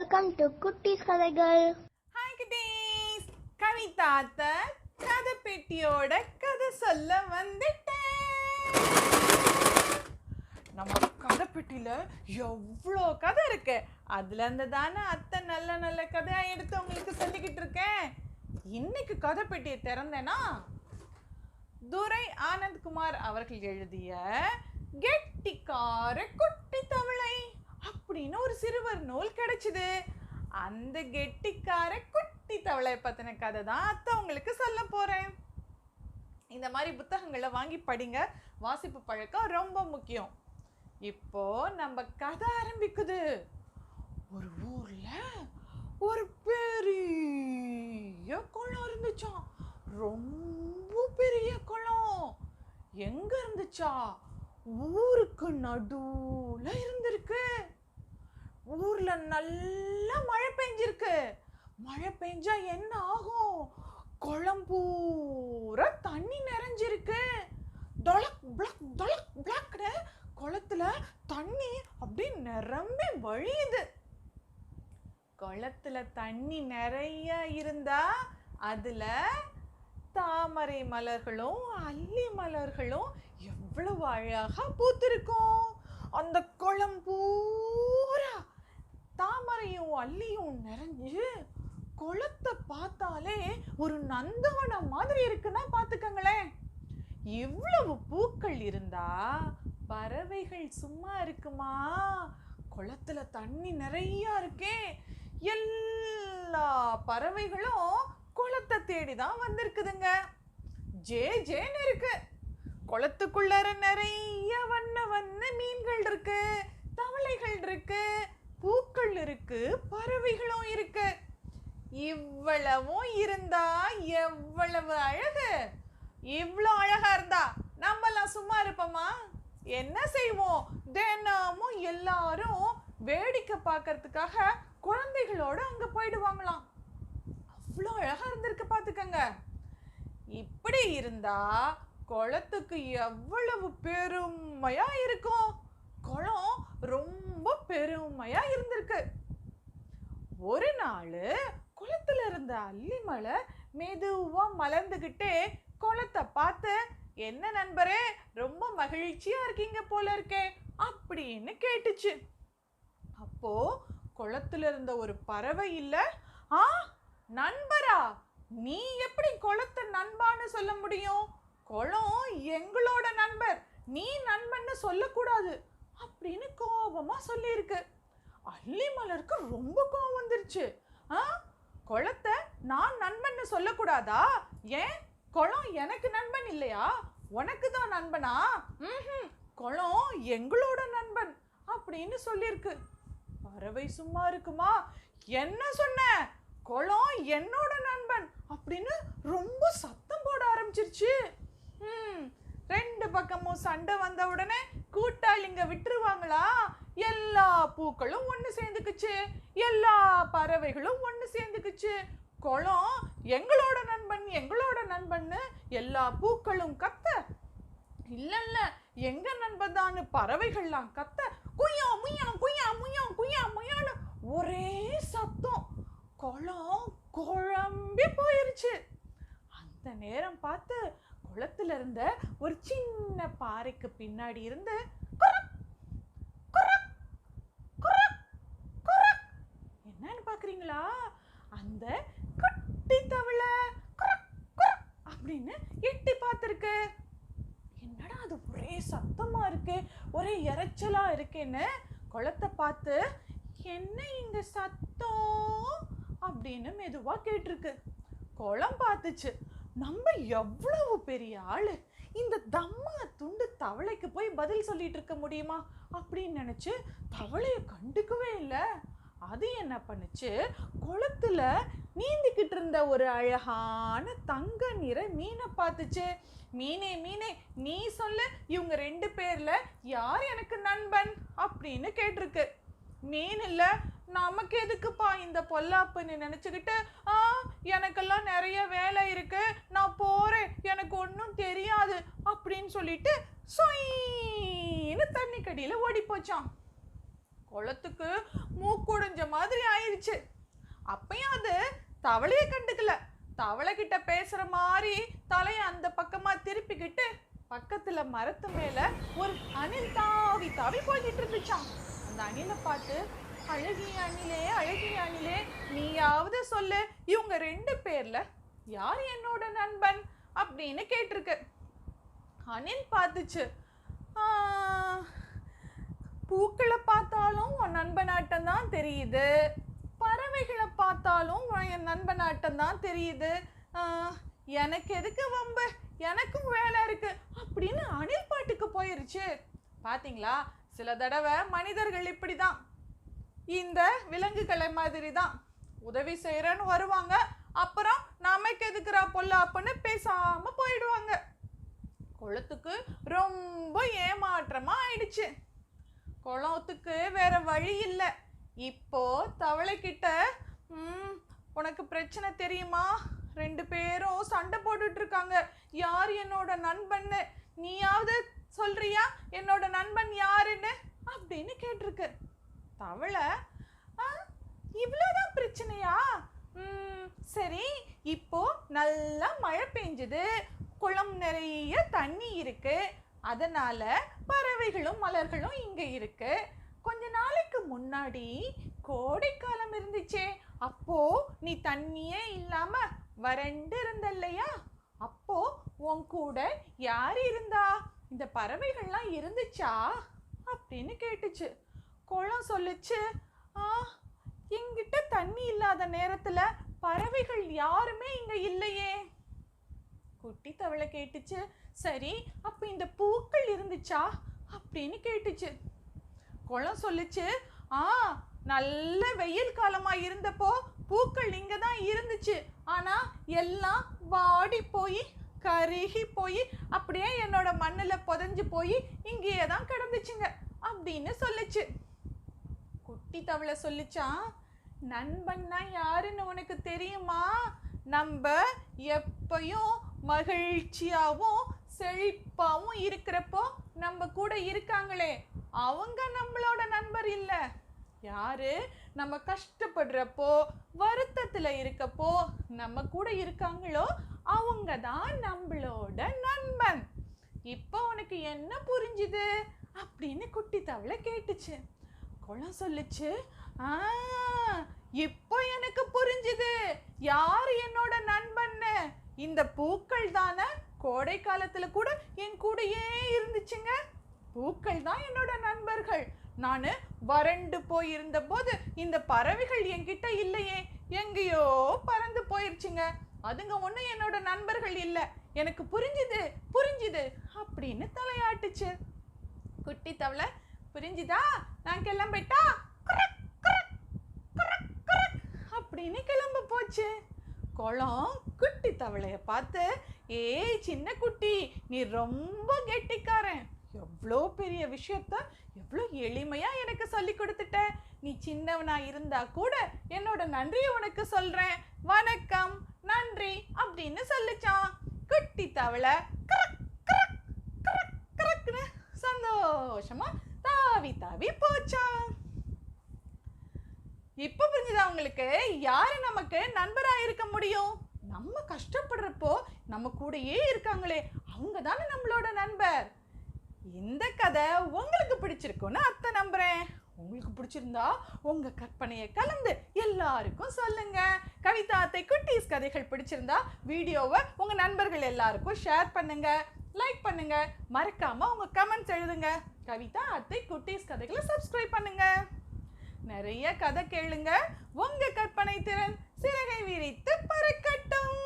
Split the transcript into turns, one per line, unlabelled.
Welcome to குட்டீஸ் கதைகள்
hi kitties கவிதாத்த கதை பெட்டியோட கதை சொல்ல வந்துட்டேன் நம்ம கதை பெட்டியில எவ்வளோ கதை இருக்கு? அதுல இருந்து தானே அத்தை நல்ல நல்ல கதையா எடுத்து உங்களுக்கு சொல்லிக்கிட்டு இருக்கேன். இன்னைக்கு கதை பெட்டியை திறந்தேனா? துரை ஆனந்த்குமார் அவர்கள் எழுதிய கெட்டிக்கார குட்டி அப்படின்னு ஒரு சிறுவர் நூல் கிடைச்சிது. அந்த கெட்டிக்கார குட்டி தவளை பத்தின கதை தான் அத்தை உங்களுக்கு சொல்ல போறேன். இந்த மாதிரி புத்தகங்களை வாங்கி படிங்க. வாசிப்பு பழக்கம் ரொம்ப முக்கியம். இப்போ நம்ம கதை ஆரம்பிக்குது. ஒரு ஊர்ல ஒரு பெரிய குளம் இருந்துச்சாம். ரொம்ப பெரிய குளம். எங்க இருந்துச்சா? ஊருக்கு நடுவுல இருந்திருக்கு. ஊர்ல நல்லா மழை பெஞ்சிருக்கு. மழை பெஞ்சா என்ன ஆகும்? குளம் பூரா தண்ணி நிறைஞ்சிருக்கு. டொலக் பிளக் டொலக் பிளக்னு குளத்துல தண்ணி அப்படியே நிரம்பி வழியுது. குளத்துல தண்ணி நிறைய இருந்தா அதுல தாமரை மலர்களும் அல்லி மலர்களும் எவ்வளவு அழகா பூத்திருக்கும். அந்த குளம் அல்லியும் நிறைஞ்சு குளத்தை பார்த்தாலே ஒரு நந்தவனம் மாதிரி இருக்குன்னா பார்த்துக்கங்களேன். இவ்வளவு பூக்கள் இருந்தா பறவைகள் சும்மா இருக்குமா? குளத்துல தண்ணி நிறைய இருக்கே. எல்லா பறவைகளும் குளத்தை தேடி தான் வந்திருக்குதுங்க. ஜே ஜேன்னு இருக்கு. குளத்துக்குள்ளார நிறைய வண்ண வண்ண மீன்கள் இருக்கு. தவளைகள் இருக்கு. பூக்கள் இருக்கு பறவைகளும் இருக்கு. இவ்வளவும் இருந்தா எவ்வளவு அழகு. இவ்வளோ அழகா இருந்தா நம்மலாம் சும்மா இருப்போமா? என்ன செய்வோம்? தினமும் எல்லாரும் வேடிக்கை பார்க்கறதுக்காக குழந்தைகளோட அங்க போயிடுவாங்களாம். அவ்வளோ அழகா இருந்திருக்கு பார்த்துக்கங்க. இப்படி இருந்தா குளத்துக்கு எவ்வளவு பெருமையா இருக்கும். குளம் ரொம்ப ரொம்ப பெருமையா இருந்திருக்கு. ஒரு நாள் குளத்துல இருந்த அல்லிமலை மெதுவா மலர்ந்துகிட்டே குளத்தை பார்த்து என்ன நண்பரே ரொம்ப மகிழ்ச்சியா இருக்கீங்க போல இருக்கே அப்படின்னு கேட்டுச்சு. அப்போ குளத்துல இருந்த ஒரு பறவை இல்ல ஆ நண்பரா நீ எப்படி குளத்தை நண்பான்னு சொல்ல முடியும்? குளம் எங்களோட நண்பர் நீ நண்பன்னு சொல்லக்கூடாது. அப்படின்னு கோபமாக சொல்லியிருக்கு. அல்லிமலருக்கு ரொம்ப கோபம் வந்துருச்சு. ஆ? குளத்தை நான் நண்பன்னு சொல்லக்கூடாதா? ஏன்? குளம் எனக்கு நண்பன் இல்லையா? உனக்கு தான் நண்பனா? ம் குளம் எங்களோட நண்பன் அப்படின்னு சொல்லியிருக்கு. பறவை சும்மா இருக்குமா? என்ன சொன்ன? குளம் என்னோட நண்பன் அப்படின்னு ரொம்ப சத்தம் போட ஆரம்பிச்சிருச்சு. ம். ரெண்டு பக்கமும் சண்டை வந்த உடனே கூட்டாளிங்க விட்டுருவாங்களா? எல்லா பூக்களும் ஒன்று சேர்ந்துக்குச்சு. எல்லா பறவைகளும் ஒன்று சேர்ந்துக்குச்சு. குளம் எங்களோட நண்பன் எங்களோட நண்பன்னு எல்லா பூக்களும் கத்த. இல்லை இல்லை எங்க நண்பன் தான் பறவைகள்லாம் கத்த. குய்யா முய்யா குய்யா முய்யா குய்யா முய்யான்னு ஒரே சத்தம். குளம் குழம்பி போயிருச்சு. அந்த நேரம் பார்த்து குளத்துல இருந்த ஒரு சின்ன பாறைக்கு பின்னாடி இருந்து என்னன்னு பாக்குறீங்களா? அந்த குட்டி தவளை அப்படின்னு எட்டி பார்த்துருக்கு. என்னடா அது ஒரே சத்தமா இருக்கு ஒரே இறைச்சலா இருக்கேன்னு குளத்தை பார்த்து என்ன இங்க சத்தம்? அப்படின்னு மெதுவா கேட்டிருக்கு. குளம் பார்த்துச்சு. நம்ம எவ்வளவு பெரிய ஆளு? இந்த தம்மா துண்டு தவளைக்கு போய் பதில் சொல்லிட்டு இருக்க முடியுமா? அப்படின்னு நினச்சி தவளையை கண்டுக்கவே இல்லை. அது என்ன பண்ணுச்சு? குளத்துல நீந்திக்கிட்டு இருந்த ஒரு அழகான தங்க நிற மீனை பார்த்துச்சு. மீனே மீனே நீ சொல்லு. இவங்க ரெண்டு பேர்ல யார் எனக்கு நண்பன்? அப்படின்னு கேட்டிருக்கு. மீன் இல்லை. நமக்கு எதுக்குப்பா இந்த பொல்லாப்புன்னு நினச்சிக்கிட்டு ஆ எனக்கெல்லாம் நிறைய வேலை இருக்கு. நான் போறேன். எனக்கு ஒன்றும் தெரியாது அப்படின்னு சொல்லிட்டு சொயின்னு தண்ணி கடியில் ஓடி போச்சான் குளத்துக்கு மூக்குடைஞ்ச மாதிரி ஆயிடுச்சு தவளைய கண்டுக்கல. தவளை கிட்ட பேசுற மாதிரி தலையை அந்த பக்கமா திருப்பிக்கிட்டு பக்கத்துல மரத்து மேல ஒரு அணில் தாவி தாவி போய்கிட்டு இருந்துச்சான் அந்த அணிலை பார்த்து அழகிய அணிலே அழகிய அணிலே நீயாவது சொல்லு. இவங்க ரெண்டு பேர்ல யார் என்னோட நண்பன் அப்படின்னு கேட்டிருக்கு. அணில் பார்த்துச்சு. பூக்களை பார்த்தாலும் உன் நண்பனாட்டம் தான் தெரியுது. பறவைகளை பார்த்தாலும் என் நண்பனாட்டம் தான் தெரியுது. எனக்கு எதுக்கு வம்பு? எனக்கும் வேலை இருக்கு அப்படின்னு அணில் பாட்டுக்கு போயிருச்சு. பார்த்தீங்களா சில தடவை மனிதர்கள் இப்படி தான் இந்த விலங்குகளை மாதிரி தான் உதவி செய்யறேன்னு வருவாங்க. அப்புறம் நமக்கு எதுக்குறா பொல்லாப்புன்னு பேசாம போயிடுவாங்க. குளத்துக்கு ரொம்ப ஏமாற்றமா ஆயிடுச்சு. குளத்துக்கு வேற வழி இல்லை. இப்போ தவளைக்கிட்ட ம் உனக்கு பிரச்சனை தெரியுமா? ரெண்டு பேரும் சண்டை போட்டுட்டு இருக்காங்க யார் என்னோட நண்பன்னு? நீயாவது சொல்றியா? என்னோட நண்பன் யாருன்னு? அப்படின்னு கேட்டிருக்கு தவளை? இவ்வளோதான் பிரச்சனையா? ம், சரி இப்போ நல்லா மழை பெஞ்சுது குளம் நிறைய தண்ணி இருக்கு. அதனால பறவைகளும் மலர்களும் இங்க இருக்கு. கொஞ்ச நாளைக்கு முன்னாடி கோடைக்காலம் இருந்துச்சே. அப்போ நீ தண்ணியே இல்லாம வறண்டு இருந்த இல்லையா அப்போ உன் கூட யார் இருந்தா? இந்த பறவைகள்லாம் இருந்துச்சா? அப்படின்னு கேட்டுச்சு. குளம் சொல்லுச்சு. ஆ என்கிட்ட தண்ணி இல்லாத நேரத்துல பறவைகள் யாருமே இங்க இல்லையே. குட்டி தவளை கேட்டுச்சு. சரி அப்ப இந்த பூக்கள் இருந்துச்சா அப்படின்னு கேட்டுச்சு. குளம் சொல்லுச்சு. ஆ நல்ல வெயில் காலமா இருந்தப்போ பூக்கள் இங்க தான் இருந்துச்சு. ஆனா எல்லாம் வாடி போய் கருகி போய் அப்படியே என்னோட மண்ணில் புதஞ்சு போய் இங்கேயே தான் கிடந்துச்சுங்க அப்படின்னு சொல்லுச்சு. குட்டி தவளை சொல்லிச்சான் நண்பன்னா யாருன்னு உனக்கு தெரியுமா? நம்ம எப்பையும் மகிழ்ச்சியாகவும் செழிப்பாகவும் இருக்கிறப்போ நம்ம கூட இருக்காங்களே. அவங்க நம்மளோட நண்பர் இல்லை. யாரு? நம்ம கஷ்டப்படுறப்போ வருத்தத்தில் இருக்கப்போ நம்ம கூட இருக்காங்களோ அவங்க தான் நம்மளோட நண்பன். இப்போ உனக்கு என்ன புரிஞ்சுது? அப்படின்னு குட்டி தவளை கேட்டுச்சு. குளம் சொல்லுச்சு? ஆ இப்போ எனக்கு புரிஞ்சுது. யார் என்னோட நண்பன்னு? இந்த பூக்கள் தானே? கோடை காலத்துல கூட என் கூடயே இருந்துச்சுங்க. பூக்கள் தான் என்னோட நண்பர்கள். நான் வறண்டு போயிருந்த போது இந்த பறவைகள் என்கிட்ட இல்லையே. எங்கேயோ பறந்து போயிருச்சுங்க. அதுங்க ஒன்றும் என்னோட நண்பர்கள் இல்லை. எனக்கு புரிஞ்சுது புரிஞ்சுது அப்படின்னு தலையாட்டுச்சு. குட்டி தவளை புரிஞ்சுதா? நான் கிளம்பிட்டா அப்படின்னு கிளம்ப போச்சு. குளம் குட்டி தவளைய பார்த்து ஏய் சின்ன குட்டி நீ ரொம்ப கெட்டிக்காரன். எவ்வளோ பெரிய விஷயத்த எவ்வளோ எளிமையா எனக்கு சொல்லி கொடுத்துட்ட. நீ சின்னவனா இருந்தா கூட என்னோட நன்றியை உனக்கு சொல்றேன். வணக்கம் நன்றி அப்படின்னு சொல்லிச்சான். குட்டி தவளை கரக், தாவி தாவி போச்சான் இப்ப புரிஞ்சுதா உங்களுக்கு? யாரு நமக்கு நண்பராக இருக்க முடியும்? நம்ம கஷ்டப்படுறப்போ நம்ம கூடயே இருக்காங்களே. அவங்க தானே நம்மளோட நண்பர். இந்த கதை உங்களுக்கு பிடிச்சிருக்கும்னு அத்தை நம்புறேன். உங்களுக்கு பிடிச்சிருந்தா உங்க கற்பனையை கலந்து எல்லாருக்கும் சொல்லுங்க. கவிதா அத்தை குட்டீஸ் கதைகள் பிடிச்சிருந்தா வீடியோவை உங்க நண்பர்கள் எல்லாருக்கும் ஷேர் பண்ணுங்க. லைக் பண்ணுங்க. மறக்காம உங்க கமெண்ட்ஸ் எழுதுங்க. கவிதா அத்தை குட்டீஸ் கதைகளை சப்ஸ்கிரைப் பண்ணுங்க. நிறைய கதை கேளுங்க. உங்க கற்பனை திறன் சிறகை விரித்து பறக்கட்டும்.